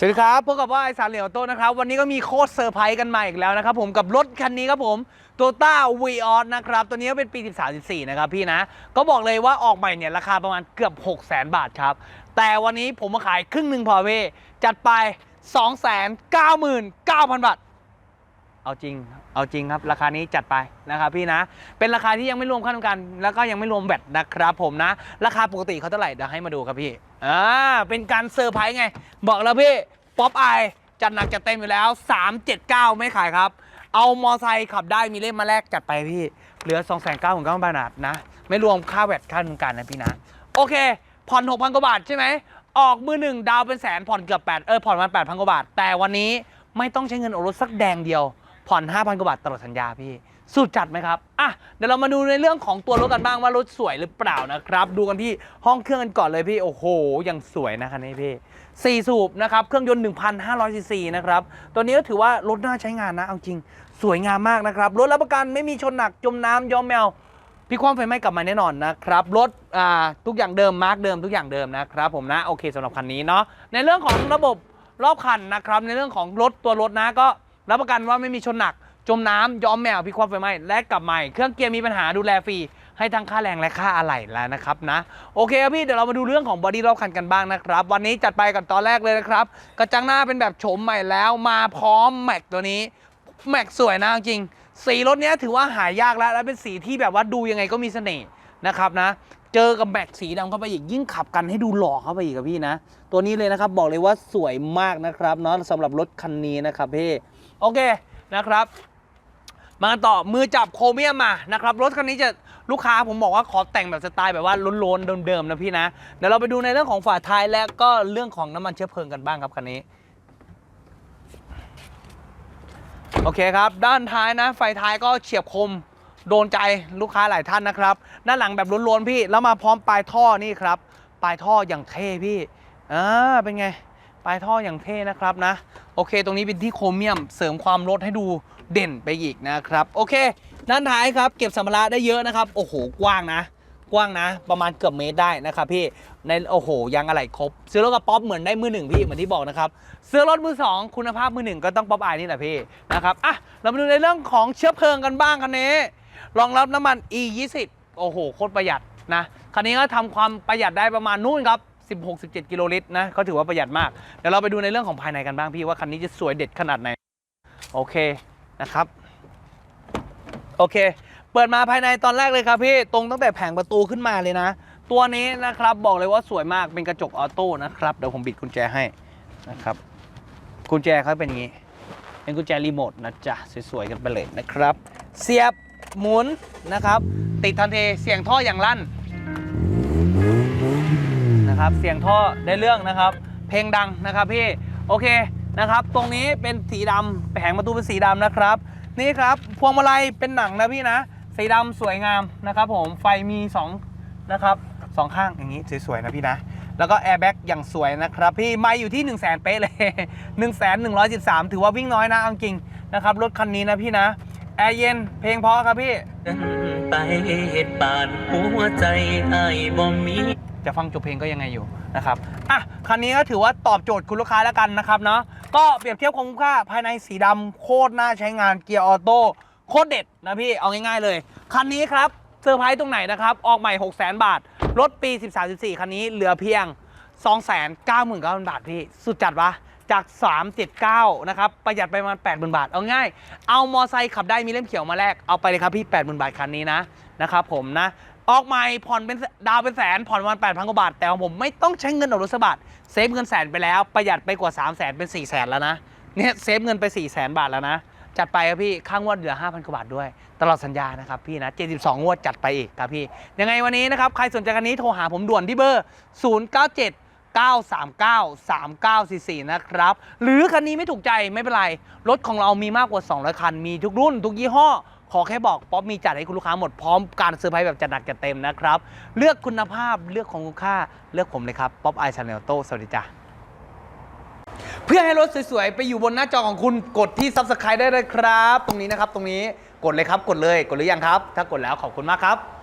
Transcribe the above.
สวัสดีครับพบกับว่าไอสารเหลียวโตนะครับ วันนี้ก็มีโคตรเซอร์ไพรส์กันมาอีกแล้วนะครับผมกับรถคันนี้ครับผมโตต้าวีออสนะครับ ตัวนี้ก็เป็นปี 13 14 นะครับพี่นะ ก็บอกเลยว่าออกใหม่เนี่ย ราคาประมาณเกือบ 6 0 0 0 0 0บาทครับ แต่วันนี้ผมมาขายครึ่งหนึ่งพอเว่จัดไป 299,000 บาท เอาจริง เอาจริงครับ ราคานี้จัดไปนะครับพี่นะ เป็นราคาที่ยังไม่รวมค่าทำการแล้วก็ยังไม่รวมแบตนะครับผมนะ ราคาปกติเขาเท่าไหร่เดี๋ยวให้มาดูครับพี่ อ่า เป็นการเซอร์ไพรส์ไง บอกแล้วพี่ ป๊อปไอจัดหนักจัดเต็มอยู่แล้ว 379 ไม่ขายครับ เอามอไซค์ขับได้มีเล่มมาแลกจัดไปพี่ เหลือ 2 9 9 0 0 0บาทนะ ไม่รวมค่าแวตค่าทำการนะพี่นะ โอเค ผ่อน 6,000 กว่าบาทใช่ไหม ออกมือหนึ่งดาวเป็นแสนผ่อนเกือบ8เออผ่อนมา8,000 กว่าบาท แต่วันนี้ไม่ต้องใช้เงินโอรถสักแดงเดียว ผ่อน 5,000 กว่าบาทตลอดสัญญาพี่ สุดจัดไหมครับ อะ เดี๋ยวเรามาดูในเรื่องของตัวรถกันบ้างว่ารถสวยหรือเปล่านะครับ ดูกันที่ห้องเครื่องกันก่อนเลยพี่ โอ้โห ยังสวยนะคันนี้พี่ 4 สูบนะครับ เครื่องยนต์ 1,500ซีซีนะครับ ตัวนี้ก็ถือว่ารถน่าใช้งานนะ เอาจริง สวยงามมากนะครับ รถรับประกันไม่มีชนหนัก จมน้ำย้อมแมวพี่ความไฟไหม้กลับมาแน่นอนนะครับ รถอ่าทุกอย่างเดิมมาร์กเดิมทุกอย่างเดิมนะครับผมนะ โอเคสำหรับคันนี้เนาะ ในเรื่องของระบบรอบคันนะครับ ในเรื่องของรถตัวรถนะก็ รับประกันว่าไม่มีชนหนัก จมน้ำย้อมแมวพี่ความไฟไหม้และกลับใหม่ เครื่องเกียร์มีปัญหาดูแลฟรีให้ทั้งค่าแรงและค่าอะไหล่แล้วนะครับนะโอเคครับพี่เดี๋ยวเรามาดูเรื่องของบอดี้รอบคันกันบ้างนะครับ วันนี้จัดไปกันตอนแรกเลยนะครับ กระจังหน้าเป็นแบบโฉมใหม่แล้วมาพร้อมแม็กตัวนี้แม็กสวยนะจริง สีรถนี้ถือว่าหายากแล้ว และเป็นสีที่แบบว่าดูยังไงก็มีเสน่ห์นะครับนะ เจอกับแม็กสีดำเข้าไปอีกยิ่งขับกันให้ดูหล่อเข้าไปอีกครับพี่นะ ตัวนี้เลยนะครับบอกเลยว่าสวยมากนะครับเนาะสำหรับรถคันนี้นะครับพี่ โอเคนะครับ มาต่อมือจับโครเมียมมานะครับ รถคันนี้จะลูกค้าผมบอกว่าขอแต่งแบบสไตล์แบบว่าโลนๆเดิมๆนะพี่นะ เดี๋ยวเราไปดูในเรื่องของฝาท้ายและก็เรื่องของน้ำมันเชื้อเพลิงกันบ้างครับคันนี้โอเคครับ ด้านท้ายนะ ไฟท้ายก็เฉียบคมโดนใจลูกค้าหลายท่านนะครับ ด้านหลังแบบล้วนๆพี่ แล้วมาพร้อมปลายท่อนี่ครับ ปลายท่ออย่างเท่พี่อ่าเป็นไง ลายท่ออย่างเท่นะครับนะ โอเค ตรงนี้เป็นที่โครเมียมเสริมความรถให้ดูเด่นไปอีกนะครับ โอเค ด้านท้ายครับ เก็บสัมภาระได้เยอะนะครับ โอ้โห กว้างนะ กว้างนะ ประมาณเกือบเมตรได้นะครับพี่ ในโอ้โหยางอะไรครบ ซื้อรถกับป๊อปเหมือนได้มือหนึ่งพี่เหมือนที่บอกนะครับซื้อรถมือสองคุณภาพมือหนึ่งก็ต้องป๊อปอายนี่แหละพี่นะครับอะเรามาดูในเรื่องของเชื้อเพลิงกันบ้างคันนี้รองรับน้ำมัน e 2 0โอ้โหโคตรประหยัดนะคันนี้ก็ทำความประหยัดได้ประมาณนู่นครับ 16-17 กิโลลิตรนะก็ถือว่าประหยัดมาก เดี๋ยวเราไปดูในเรื่องของภายในกันบ้างพี่ว่าคันนี้จะสวยเด็ดขนาดไหน โอเคนะครับ โอเค เปิดมาภายในตอนแรกเลยครับพี่ ตรงตั้งแต่แผงประตูขึ้นมาเลยนะ ตัวนี้นะครับบอกเลยว่าสวยมากเป็นกระจกออโต้นะครับ เดี๋ยวผมบิดกุญแจให้นะครับ กุญแจเขาเป็นอย่างนี้ เป็นกุญแจรีโมทนะจ๊ะสวยๆกันไปเลยนะครับ เสียบหมุนนะครับ ติดทันทีเสียงท่ออย่างลั่น นะครับ เสียงท่อได้เรื่องนะครับ เพลงดังนะครับพี่ โอเคนะครับ ตรงนี้เป็นสีดำแผงประตูเป็นสีดำนะครับ นี่ครับ พวงมาลัยเป็นหนังนะพี่นะ สีดำสวยงามนะครับ ผม ไฟมี2นะครับสองข้างอย่างนี้สวยๆนะพี่นะ แล้วก็แอร์แบ็กอย่างสวยนะครับพี่ ไม่อยู่ที่1 0 0 0 0แสนเป๊ะเลย1 1 1 1 3ถือว่าวิ่งน้อยนะเอาจริงนะครับ รถคันนี้นะพี่นะ แอร์เย็น เพลงเพราะครับพี่ไปเหตุบาดหัวใจไอ้บ่มี จะฟังจบเพลงก็ยังไงอยู่นะครับอะคันนี้ก็ถือว่าตอบโจทย์คุณลูกค้าแล้วกันนะครับเนาะก็เปรียบเทียบคุ้มค่าภายในสีดำโคตรน่าใช้งานเกียร์ออโต้โคตรเด็ดนะพี่เอาง่ายๆเลย คันนี้ครับเซอร์ไพรส์ตรงไหนนะครับ ออกใหม่ 6 0 0 0 0 0 บาท รถปี 13-14 คันนี้เหลือเพียง 299,000 บาทพี่ สุดจัดวะ จาก 379 นะครับ ประหยัดไปประมาณ 80,000 บาท เอาง่าย เอามอไซค์ขับได้มีเล่มเขียวมาแลก เอาไปเลยครับพี่ 80,000 บาทคันนี้นะ นะครับผมนะ ออกใหม่ผ่อนเป็นดาวเป็นแสนผ่อนประมาณ8,000กว่าบาท แต่ของผมไม่ต้องใช้เงินออกรถสบาทเซฟเงินแสนไปแล้วประหยัดไปกว่า 3 0 0แสนเป็น4 0 0แสนแล้วนะเนี่ยเซฟเงินไป4 0 0แสนบาทแล้วนะ จัดไปครับพี่ค่างวดเหลือ 5,000กว่าบาทด้วย ตลอดสัญญานะครับพี่นะ72 งวดจัดไปอีกครับพี่ ยังไงวันนี้นะครับใครสนใจคันนี้โทรหาผมด่วนที่เบอร์ 097 939 3944 นะครับ หรือคันนี้ไม่ถูกใจไม่เป็นไร รถของเรามีมากกว่า 200 คัน มีทุกรุ่น ทุกยี่ห้อ ขอแค่บอกป๊อปมีจัดให้คุณลูกค้าหมดพร้อมการเซอร์ไพรส์แบบจัดหนักจัดเต็มนะครับ เลือกคุณภาพเลือกของคุณค่าเลือกผมเลยครับป๊อปไอชาแนลโตสวัสดีจ้าเพื่อให้รถสวยๆ ไปอยู่บนหน้าจอของคุณกดที่ Subscribe ได้เลยครับ ตรงนี้นะครับ ตรงนี้กดเลยครับกดเลยกดหรือยังครับ ถ้ากดแล้วขอบคุณมากครับ